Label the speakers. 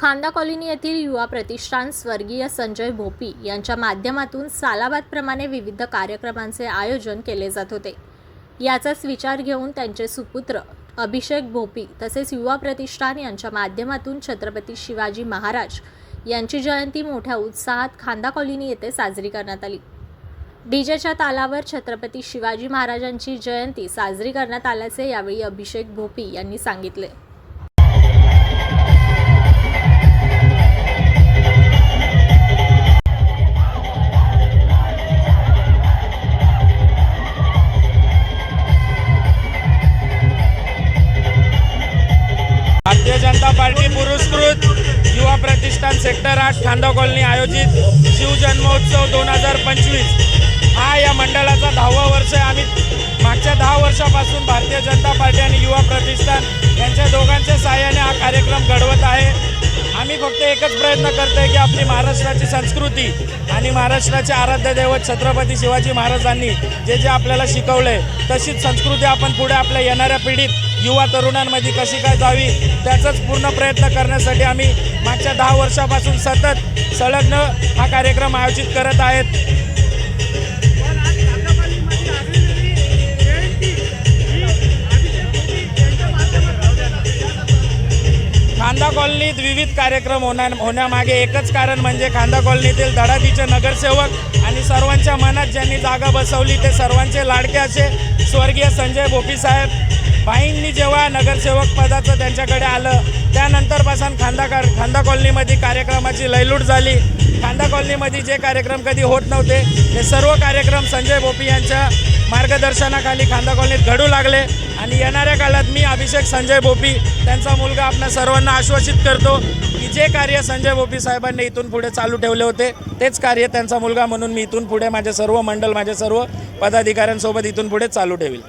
Speaker 1: खांदा कॉलनी येथील युवा प्रतिष्ठान स्वर्गीय संजय भोपी यांच्या माध्यमातून सालाबादप्रमाणे विविध कार्यक्रमांचे आयोजन केले जात होते. याचाच विचार घेऊन त्यांचे सुपुत्र अभिषेक भोपी तसेच युवा प्रतिष्ठान यांच्या माध्यमातून छत्रपती शिवाजी महाराज यांची जयंती मोठ्या उत्साहात खांदा कॉलनी येथे साजरी करण्यात आली. डीजेच्या तालावर छत्रपती शिवाजी महाराजांची जयंती साजरी करण्यात आल्याचे यावेळी अभिषेक भोपी यांनी सांगितले.
Speaker 2: भारतीय जनता पार्टी पुरस्कृत युवा प्रतिष्ठान सेक्टर आठ खांदा कॉलनी आयोजित शिवजन्मोत्सव दोन हजार पंचवीस. हा या मंडळाचा दहावा वर्ष आहे. आम्ही मागच्या दहा वर्षापासून भारतीय जनता पार्टी आणि युवा प्रतिष्ठान यांच्या दोघांच्या सहाय्याने हा कार्यक्रम घडवत आहे. आम्ही फक्त एकच प्रयत्न करतोय की आपली महाराष्ट्राची संस्कृती आणि महाराष्ट्राचे आराध्य दैवत छत्रपती शिवाजी महाराजांनी जे जे आपल्याला शिकवलंय तशीच संस्कृती आपण पुढे आपल्या येणाऱ्या पिढीत युवा तरुणांमध्ये कशी काय जावी त्याचाच पूर्ण प्रयत्न करण्यासाठी आम्ही मागच्या दहा वर्षापासून सतत संलग्न हा कार्यक्रम आयोजित करत आहेत. कॉलनीत विविध कार्यक्रम होण्या होण्यामागे एकच कारण म्हणजे खांदा कॉलनीतील धडाडीचे नगरसेवक आणि सर्वांच्या मनात ज्यांनी जागा बसवली ते सर्वांचे लाडके असे. स्वर्गीय संजय भोपी साहेब भाईंनी जेव्हा नगरसेवक पदाचं त्यांच्याकडे आलं त्यानंतरपासून खांदा कार खांदा कॉलनीमध्ये कार्यक्रमाची लयलूट झाली. खांदा कॉलनीमध्ये जे कार्यक्रम कधी होत नव्हते ते सर्व कार्यक्रम संजय भोपी यांच्या मार्गदर्शनाखाली खांदा कॉलनीत घडू लागले. आणि येणाऱ्या काळात मी अभिषेक संजय भोपी त्यांचा मुलगा आपल्या सर्वांना आश्वासित करतो की जे कार्य संजय भोपी साहेबांनी इथून पुढे चालू ठेवले होते तेच कार्य त्यांचा मुलगा म्हणून मी इथून पुढे माझे सर्व मंडळ माझे सर्व पदाधिकाऱ्यांसोबत इथून पुढे चालू ठेवील.